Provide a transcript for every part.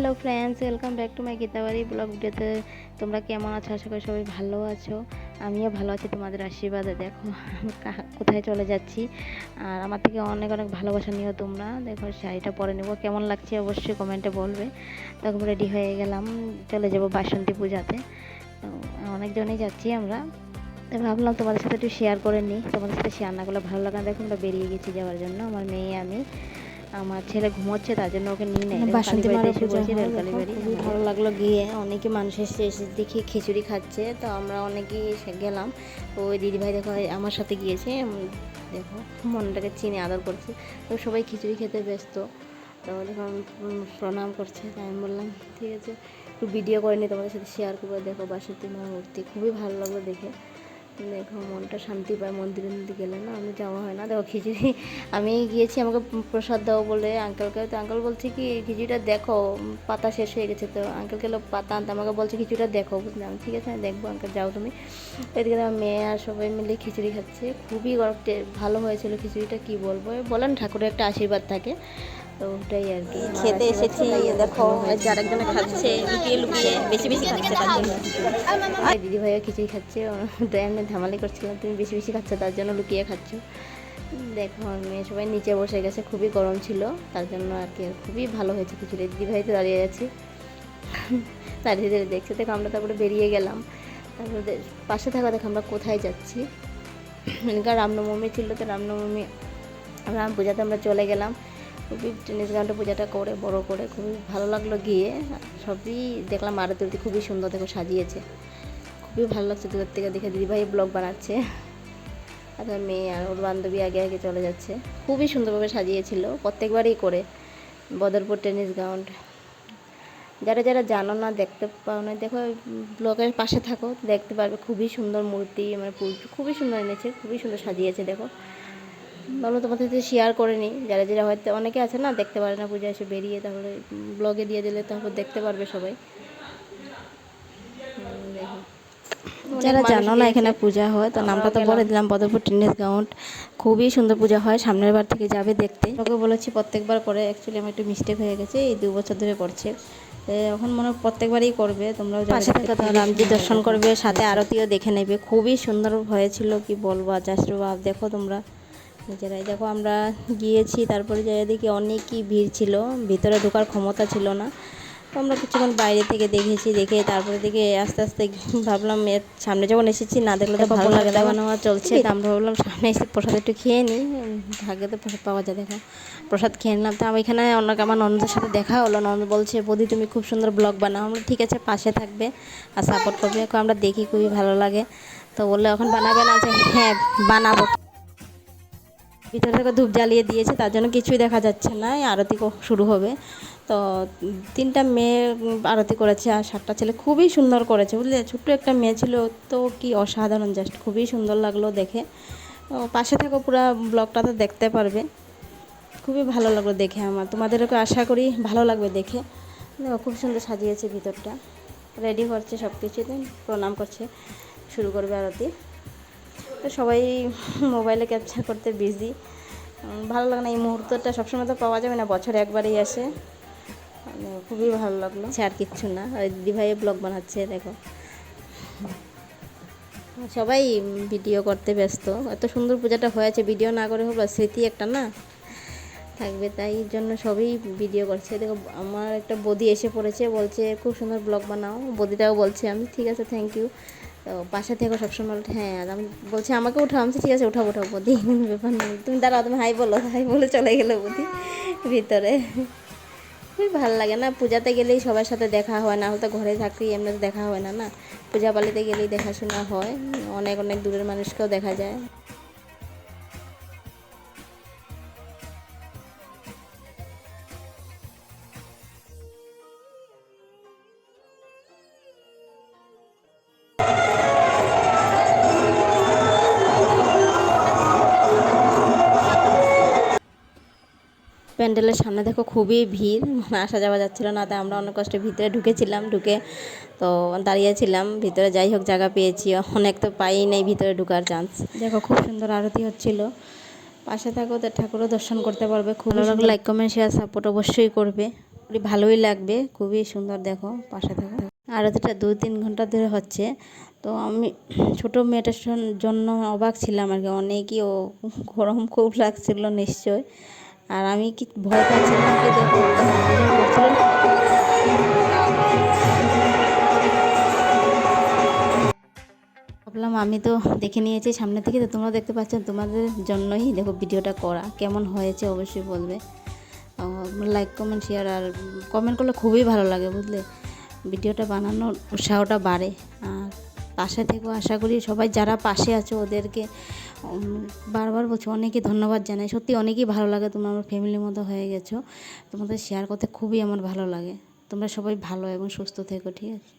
Hello friends welcome back to my Gitabari blog ভিডিওতে। তোমরা কেমন আছো? আশা করি সবাই ভালো আছো। আমিও ভালো আছি, তোমাদের আশীর্বাদে। দেখো কোথায় চলে যাচ্ছি। আর আমার থেকে অনেক অনেক ভালোবাসা নিও তোমরা। দেখো, শাড়িটা পরে নেব। কেমন লাগছে অবশ্যই কমেন্টে বলবে। তখন রেডি হয়ে গেলাম, চলে যাব বাসন্তী পূজাতে। অনেকজনেই যাচ্ছি আমরা। ভাবলাম তোমাদের সাথে একটু শেয়ার করে নিই। তোমাদের সাথে শেয়ার না করলে ভালো লাগে দেখো, আমরা বেরিয়ে গেছি যাওয়ার জন্য। আমার মেয়ে, আমি। আমার ছেলে ঘুমোচ্ছে তার জন্য ওকে নিয়ে নেয়। বাসন্তী দেখো, বাড়ি খুবই ভালো লাগল গিয়ে অনেকে মানুষ এসে এসে দেখি খিচুড়ি খাচ্ছে তো আমরা অনেকেই এসে গেলাম। তো ওই দিদিভাই দেখো আমার সাথে গিয়েছে দেখো মনটাকে চিনে আদর করছে। তো সবাই খিচুড়ি খেতে ব্যস্ত। তো উম, প্রণাম করছে তাই আমি বললাম ঠিক আছে একটু ভিডিও করে নিই তোমাদের সাথে শেয়ার করব। দেখো বাসন্তী মার মূর্তি খুবই ভালো লাগল দেখে। দেখো মনটা শান্তি পায় মন্দিরে মন্দিরে গেলে না, আমি যাওয়া হয় না। দেখো খিচুড়ি, আমি গিয়েছি, আমাকে প্রসাদ দাও বলে আঙ্কেলকে তো আঙ্কেল বলছে কি, খিচুড়িটা দেখো, পাতা শেষ হয়ে গেছে তো। আঙ্কেলকে লোক পাতা আনতে, আমাকে বলছে, খিচুড়িটা দেখো। বুঝলাম ঠিক আছে দেখব আঙ্কেল যাও তুমি। এদিকে আমার মেয়ে আর সবাই মিলে খিচুড়ি খাচ্ছে। খুবই গরম ভালো হয়েছিল খিচুড়িটা, কি বলব? বলেন ঠাকুরের একটা আশীর্বাদ থাকে। তো ওটাই আর কি। খেতে এসেছি দেখো একজনে খাচ্ছে লুকিয়ে লুকিয়ে বেশি বেশি খাচ্ছে তার জন্য। দিদি ভাইয়া খিচুড়ি খাচ্ছে তো এমনি ধামালি করছিলাম তুমি বেশি বেশি খাচ্ছ তার জন্য লুকিয়ে খাচ্ছ। দেখো মেয়ে সবাই নিচে বসে গেছে খুবই গরম ছিল তার জন্য আর কি খুবই ভালো হয়েছে খিচুড়ি। দিদি ভাই তো দাঁড়িয়ে আছে দাঁড়িয়ে দাঁড়িয়ে দেখছে দেখো আমরা তারপরে বেরিয়ে গেলাম। তারপরে পাশে থাকা দেখো আমরা কোথায় যাচ্ছি। রামনবমী ছিল তো রামনবমী রাম পূজাতে আমরা চলে গেলাম। খুবই টেনিস গ্রাউন্ডে পূজাটা করে, বড় করে, খুবই ভালো লাগল গিয়ে। সবই দেখলাম, আরতি খুবই সুন্দর দেখো সাজিয়েছে। খুবই ভালো লাগছে দূরের থেকে দেখে দিদিভাই ব্লগ বানাচ্ছে। আর মেয়ে আর ওর বান্ধবী আগে আগে চলে যাচ্ছে। খুবই সুন্দরভাবে সাজিয়েছিল, প্রত্যেকবারই করে। বদরপুর টেনিস গ্রাউন্ড যারা যারা জানো না, দেখতে পাও না, দেখো ব্লগের পাশে থাকো, দেখতে পারবে। খুবই সুন্দর মূর্তি মানে খুবই সুন্দর এনেছে, খুবই সুন্দর সাজিয়েছে, দেখো। ভাবলো তোমাদের সাথে শেয়ার করে নিই। যারা যারা হয়তো অনেকে আছে না দেখতে পারে না পূজা এসে বেরিয়ে তাহলে ব্লগে দিয়ে দিলে তারপর দেখতে পারবে সবাই। যারা জানো না এখানে পূজা হয় তো নামটা তো বলে দিলাম বদরপুর টেনিস গ্রাউন্ড। খুবই সুন্দর পূজা হয় সামনের বার থেকে যাবে দেখতে। ওকে বলেছি প্রত্যেকবার করে অ্যাকচুয়ালি আমার একটু মিস্টেক হয়ে গেছে এই দু বছর ধরে করছে। এখন মনে হয় প্রত্যেকবারই করবে তোমরাও পাশে। থাকো। রামজি দর্শন করবে সাথে আরতিও দেখে নেবে। খুবই সুন্দর হয়েছিল কি বলব জাস্ট দেখো তোমরা। নিজেরাই। দেখো আমরা গিয়েছি তারপরে যাই দেখি অনেকই ভিড় ছিল ভিতরে ঢোকার ক্ষমতা ছিল না। তো আমরা কিছুক্ষণ বাইরে থেকে দেখেছি দেখে তারপরে দেখে আস্তে আস্তে ভাবলাম এর সামনে যখন এসেছি না দেখলে তো ভালো লাগে দেওয়া নেওয়া চলছে তো আমরা ভাবলাম সামনে এসে প্রসাদ একটু খেয়ে নিই। ভাগ্যে তো প্রসাদ পাওয়া যায় দেখো। প্রসাদ খেয়ে নিলাম তো আমি এখানে অনেক আমার ননদের সাথে দেখা হলো। ননদ বলছে বৌদি তুমি খুব সুন্দর ব্লগ বানাও। আমরা ঠিক আছে পাশে থাকবে আর সাপোর্ট করবে। এখন আমরা দেখি খুবই ভালো লাগে। তো বললে এখন বানাবে না? যে হ্যাঁ বানাবো। ভিতরে থেকে ধূপ জ্বালিয়ে দিয়েছে, তার জন্য কিছুই দেখা যাচ্ছে না আরতি শুরু হবে। তো তিনটা মেয়ে আরতি করেছে আর সাতটা ছেলে খুবই সুন্দর করেছে, বুঝলে? ছোট্ট একটা মেয়ে ছিল, তো কি অসাধারণ, জাস্ট খুবই সুন্দর লাগল দেখে। পাশে থেকে পুরো ব্লগটা তো দেখতে পারবে। খুবই ভালো লাগল দেখে আমার তোমাদেরকে আশা করি ভালো লাগবে দেখে। দেখো, খুব সুন্দর সাজিয়েছে ভিতরটা। রেডি করছে সব কিছুতে প্রণাম করছে, শুরু করবে আরতি। তো সবাই মোবাইলে ক্যাপচার করতে বিজি ভালো লাগে না, এই মুহূর্তটা সবসময় তো পাওয়া যাবে না, বছরে একবারই আসে। মানে খুবই ভালো লাগল। সে আর কিচ্ছু না। ওই দিদিভাই ব্লগ বানাচ্ছে, দেখো। সবাই ভিডিও করতে ব্যস্ত। এত সুন্দর পূজাটা হয়েছে ভিডিও না করে হলো স্মৃতি একটা না? থাকবে, তাই জন্য সবই ভিডিও করছে। দেখো, আমার একটা বদি এসে পড়েছে, বলছে, খুব সুন্দর ব্লগ বানাও। বদিটাও বলছে, আমি, ঠিক আছে থ্যাংক ইউ তো বাসা থেকে সবসময় বলতে হ্যাঁ আমি বলছি, আমাকে উঠাও। আমি ঠিক আছে, উঠাও উঠাও বদি ব্যাপার নেই। তুমি দাঁড়াও, তুমি হাই বলো, হাই বলে চলে গেলো বদি ভিতরে। খুবই ভালো লাগে না, পূজাতে গেলেই সবার সাথে দেখা হয়, না হলে তো ঘরে থাকি এমনিতে দেখা হয় না না? পূজা পালিতে গেলেই দেখাশোনা হয়, অনেক অনেক দূরের মানুষকেও দেখা যায়। প্যান্ডেলের সামনে দেখো খুবই ভিড় মানে আসা যাওয়া যাচ্ছিল না তাই আমরা অনেক কষ্টে ভিতরে ঢুকেছিলাম ঢুকে তো দাঁড়িয়েছিলাম ভিতরে যাই হোক জায়গা পেয়েছি অনেক তো পাই নাই ভিতরে ঢুকার চান্স দেখো খুব সুন্দর আরতি হচ্ছিল। পাশে থাকো তো ঠাকুরও দর্শন করতে পারবে খুব ভালো লাগল লাইক কমেন্ট শেয়ার সাপোর্ট অবশ্যই করবে। খুবই ভালোই লাগবে খুবই সুন্দর দেখো পাশে থাকো। আরতিটা দু তিন ঘণ্টা ধরে হচ্ছে তো আমি ছোটো মেয়েটার জন্য অবাক ছিলাম আর কি অনেকই ও গরম খুব লাগছিল নিশ্চয় আর আমি কি ভয় পাচ্ছিলাম। ভাবলাম আমি তো দেখে নিয়েছি সামনে থেকে, তো তোমরা দেখতে পাচ্ছ তোমাদের জন্যই দেখো ভিডিওটা করা, কেমন হয়েছে অবশ্যই বলবে। লাইক কমেন্ট শেয়ার আর কমেন্ট করলে খুবই ভালো লাগে, বুঝলে? ভিডিওটা বানানোর উৎসাহটা বাড়ে। আর পাশে থেকেও আশা করি সবাই যারা পাশে আছো ওদেরকে বারবার বলছি, অনেকে ধন্যবাদ জানাই। সত্যি অনেকই ভালো লাগে, তোমরা আমার ফ্যামিলির মতো হয়ে গেছো। তোমাদের শেয়ার করতে খুবই আমার ভালো লাগে। তোমরা সবাই ভালো এবং সুস্থ থেকো, ঠিক আছে?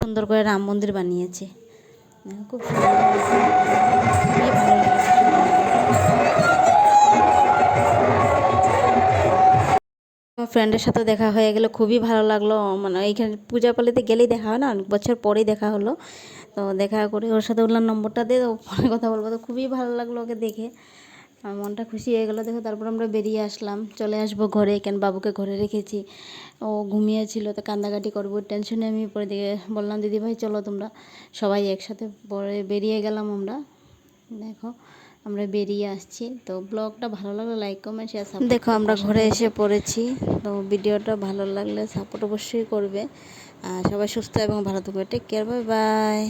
সুন্দর করে রাম মন্দির বানিয়েছে। খুব সুন্দর। ভালো আমার ফ্রেন্ডের সাথে দেখা হয়ে গেল, খুবই ভালো লাগল। মানে এইখানে পূজা পালিতে গেলেই দেখা হয় না, অনেক বছর পরেই দেখা হলো। তো দেখা করে ওর সাথে বললাম, নম্বরটা দিয়ে ফোনে কথা বলব। তো খুবই ভালো লাগল ওকে দেখে। মনটা খুশি হয়ে গেলো। দেখো, তারপর আমরা বেরিয়ে আসলাম। চলে আসব ঘরে, কেন বাবুকে ঘরে রেখেছি। ও ঘুমিয়েছিল, তো কান্দাকাটি করব টেনশনে আমি পরে দিকে বললাম দিদি ভাই চলো তোমরা সবাই একসাথে পরে বেরিয়ে গেলাম আমরা। দেখো আমরা বেরিয়ে আসছি। তো ব্লগটা ভালো লাগলে লাইক কমেন্ট শেয়ার সাপোর্ট দেখো আমরা ঘরে এসে পড়েছি। তো ভিডিওটা ভালো লাগলে সাপোর্ট অবশ্যই করবে। আর সবাই সুস্থ এবং ভালো থাকবে। Take care bye bye